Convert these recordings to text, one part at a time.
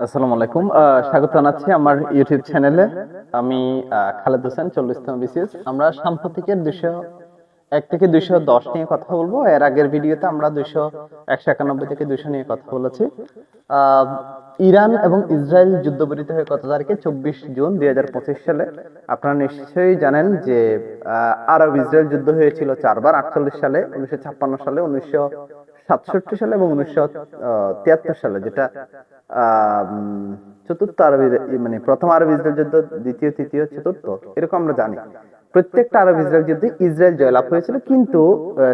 আসসালামু আলাইকুম। স্বাগত জানাচ্ছি আমার ইউটিউব চ্যানেলে আমি খালেদ হোসেন বিসিএস আমরা সাম্প্রতিকের দুশো এক থেকে দশ নিয়ে কথা বলব। এর আগের ভিডিওতে আমরা একশো একানব্বই থেকে নিয়ে কথা বলেছি। ইরান এবং ইসরায়েল যুদ্ধবিরতি হয়ে কত তারিখে? চব্বিশ জুন দুই হাজার পঁচিশ সালে। আপনারা নিশ্চয়ই জানেন যে আরব ইসরায়েল যুদ্ধ হয়েছিল চারবার, আটচল্লিশ সালে, উনিশশো ছাপ্পান্ন সালে, উনিশশো সাতষট্টি সালে এবং উনিশশো তিয়াত্তর সালে, যেটা চতুর্থ আরব মানে প্রথম আরব ইসরায়েল যুদ্ধ, দ্বিতীয়, তৃতীয়, চতুর্থ, এরকম আমরা জানি। প্রত্যেকটা আরব ইসরায়েল যুদ্ধে ইসরায়েল জয়লাভ হয়েছিল, কিন্তু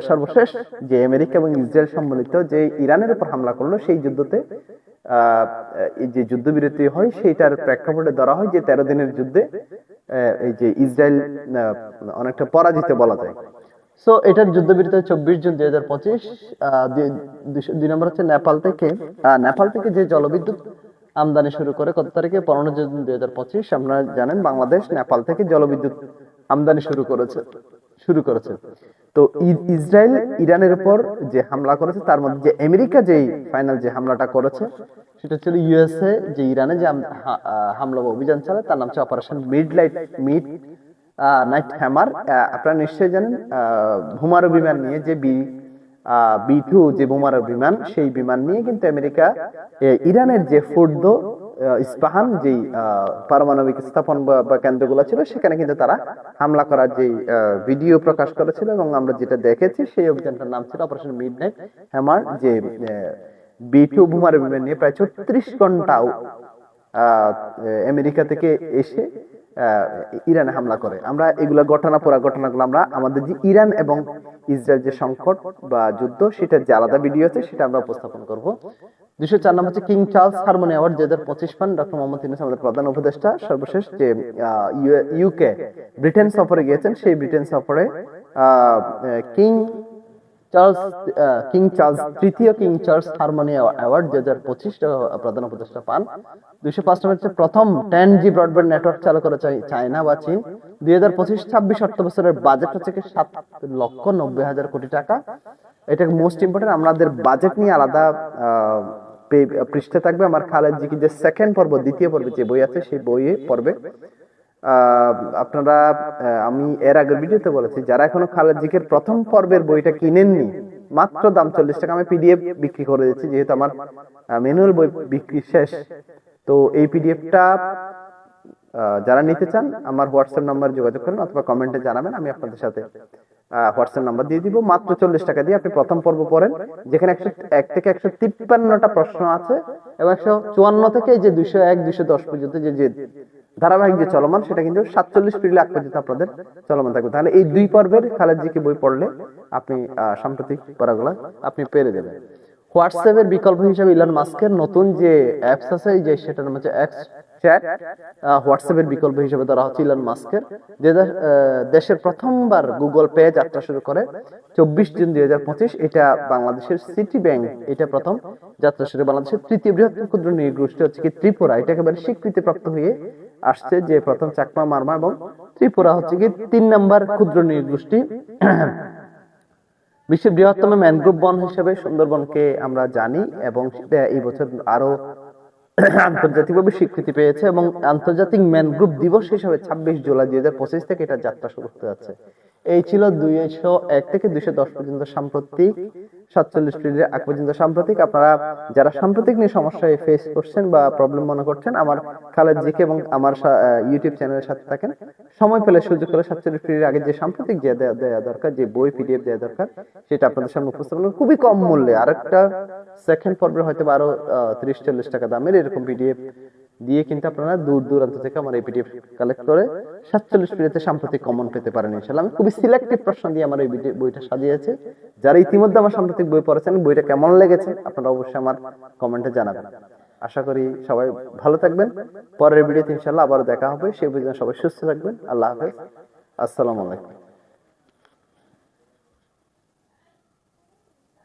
সর্বশেষ যে আমেরিকা এবং ইসরায়েল সম্মিলিত যে ইরানের উপর হামলা করল, সেই যুদ্ধতে যে যুদ্ধবিরতি হয়, সেইটার প্রেক্ষাপটে ধরা হয় যে তেরো দিনের যুদ্ধে এই যে ইসরায়েল অনেকটা পরাজিত বলা যায়। সো এটার যুদ্ধবিরতি চব্বিশ জুন দুই হাজার পঁচিশ দুই নম্বর হচ্ছে নেপাল থেকে নেপাল থেকে যে জলবিদ্যুৎ আমদানি শুরু করে কত তারিখে? পনেরো জুন দুই হাজার পঁচিশ, আপনারা জানেন বাংলাদেশ নেপাল থেকে জলবিদ্যুৎ আমদানি শুরু করেছে শুরু করেছে। তো ইসরায়েল ইরানের উপর যে হামলা করেছে, তার মধ্যে যে আমেরিকা যেই ফাইনাল যে হামলাটা করেছে, সেটা ছিল ইউএসএ, যে ইরানে যে হামলা বা অভিযান চালায়, তার নাম হচ্ছে operation mid light midnight hammer আপনারা নিশ্চয়ই জানেন বোমারু বিমান নিয়ে যে বি বি টু যে বোমারু বিমান সেই বিমান নিয়ে কিন্তু আমেরিকা ইরানের যে ফুর্দ ইস্পাহান, যেই পারমাণবিক স্থাপন বা- কেন্দ্রগুলো ছিল, সেখানে কিন্তু তারা হামলা করার যে ভিডিও প্রকাশ করেছিল এবং আমরা যেটা দেখেছি, সেই অভিযানটার নাম ছিল অপারেশন মিড নাইট হ্যামার যে বি টু বোমারু বিমান নিয়ে প্রায় ছত্রিশ ঘন্টাও আমেরিকা থেকে এসে ইরানে হামলা করে। আমরা এগুলা ঘটনা পুরা ঘটনাগুলো আমরা আমাদের যে ইরান এবং ইসরায়েল যে সংকট বা যুদ্ধ, সেটার যে আলাদা ভিডিও আছে, সেটা আমরা উপস্থাপন করব। দুশো চার নম্বর হচ্ছে কিং চার্লস হারমোনি অ্যাওয়ার্ড, দুই হাজার পঁচিশ পান ডক্টর মোহাম্মদ আমাদের প্রধান উপদেষ্টা। সর্বশেষ যে ইউকে ব্রিটেন সফরে গিয়েছেন, সেই ব্রিটেন সফরে কিং চার্লস কিং চার্লস তৃতীয় কিং চার্লস হারমোনি অ্যাওয়ার্ড দুই হাজার পঁচিশ প্রধান উপদেষ্টা পান। পাঁচ নম্বর হচ্ছে প্রথম টেন জি ব্রডব্যান্ড নেটওয়ার্ক চালু করে চায়না বা চীন। দুই হাজার পঁচিশ ছাব্বিশ অর্থ বছরের বাজেট হচ্ছে সাত লক্ষ নব্বই হাজার কোটি টাকা। এটা মোস্ট ইম্পর্টেন্ট আমাদের বাজেট নিয়ে আলাদা পৃষ্ঠে থাকবে। আমার খালেদ জি কি যে সেকেন্ড পর্ব দ্বিতীয় পর্বে যে বই আছে সেই বইয়ে পড়বে। আহ, আপনারা আমি এর আগের ভিডিওতে বলেছি, যারা এখনও খালেদ জিকের প্রথম পর্বের বইটা কিনেননি, মাত্র দাম চল্লিশ টাকা, আমি পিডিএফ বিক্রি করে দিচ্ছি যেহেতু আমার ম্যানুয়াল বই বিক্রি শেষ। তো এই পিডিএফটা যারা নিতে চান, আমার হোয়াটসঅ্যাপ নাম্বার যোগাযোগ করেন অথবা কমেন্টে জানাবেন, আমি আপনাদের সাথে হোয়াটসঅ্যাপ নাম্বার দিয়ে দিব। মাত্র চল্লিশ টাকা দিয়ে আপনি প্রথম পর্ব পড়েন, যেখানে একশো, এক থেকে একশো তিপ্পান্নটা প্রশ্ন আছে এবং একশো চুয়ান্ন থেকে যে দুইশো এক, দুইশো দশ পর্যন্ত যে ধারাবাহিক যে চলমান, সেটা কিন্তু সাতচল্লিশ পিরিয়ড আগ পর্যন্ত আপনাদের চলমান থাকবে। তাহলে এই দুই পর্বের খালেদ জিকে বই পড়লে আপনি সাম্প্রতিক পড়াগুলো আপনি পেরে দেবেন বিকল্প হিসেবে ইলন মাস্কের নতুন যে অ্যাপস আছে যে সেটার নাম হচ্ছে এক্স চ্যাট বিকল্প হিসেবে ধরা হচ্ছে ইলন মাস্কের যে দেশের প্রথমবার গুগল পে যাত্রা শুরু করে চব্বিশ জুন দুই হাজার পঁচিশ, এটা বাংলাদেশের সিটি ব্যাংক এটা প্রথম যাত্রা শুরু বাংলাদেশের তৃতীয় বৃহত্তম ক্ষুদ্র নির্গোষ্ঠী হচ্ছে কি ত্রিপুরা এটা একেবারে স্বীকৃতিপ্রাপ্ত হয়ে আসছে যে প্রথম চাকমা মারমা এবং ত্রিপুরা হচ্ছে কি তিন নাম্বার ক্ষুদ্র নির্গোষ্ঠী বিশ্বের বৃহত্তম ম্যানগ্রোভ বন হিসেবে সুন্দরবনকে আমরা জানি এবং এই বছর আরও আন্তর্জাতিকভাবে স্বীকৃতি পেয়েছে এবং আন্তর্জাতিক ম্যানগ্রোভ দিবস হিসেবে ছাব্বিশ জুলাই দুই হাজার পঁচিশ থেকে এটা যাত্রা শুরু হতে যাচ্ছে। এই ছিল দুইশো এক থেকে দুইশো দশ পর্যন্ত সাম্প্রতিক সাতচল্লিশ আগ পর্যন্ত সাম্প্রতিক, আপনারা যারা সাম্প্রতিক নিয়ে সমস্যায় ফেস করছেন বা প্রবলেম মনে করছেন, আমার খালেদ জিকে এবং আমার ইউটিউব চ্যানেলের সাথে থাকেন। সময় পেলে সুযোগ পেলে সাতচল্লিশ আগে যে সাম্প্রতিক যে দেয়া দরকার, যে বই পিডিএফ দেওয়া দরকার, সেটা আপনাদের সামনে উপস্থাপন খুবই কম মূল্যে। আরেকটা সেকেন্ড পর্বে হয়তো আরও তিরিশ, চল্লিশ টাকা দামের এরকম পিডিএফ দিয়ে কিন্তু আপনারা দূর দূরান্ত থেকে আমার এই পিডিএফ কালেক্ট করে সাতচল্লিশ পিরিয়ডে সাম্প্রতিক কমন পেতে পারেন ইনশাল্লাহ আমি খুবই সিলেক্টিভ প্রশ্ন দিয়ে আমার এই বইটা সাজিয়েছে। যারা ইতিমধ্যে আমার সাম্প্রতিক বই পড়েছেন, বইটা কেমন লেগেছে আপনারা অবশ্যই আমার কমেন্টে জানাবেন। আশা করি সবাই ভালো থাকবেন। পরের ভিডিওতে ইনশাল্লাহ আবার দেখা হবে। সেই পর্যন্ত সবাই সুস্থ থাকবেন। আল্লাহ হাফেজ। আসসালামু আলাইকুম।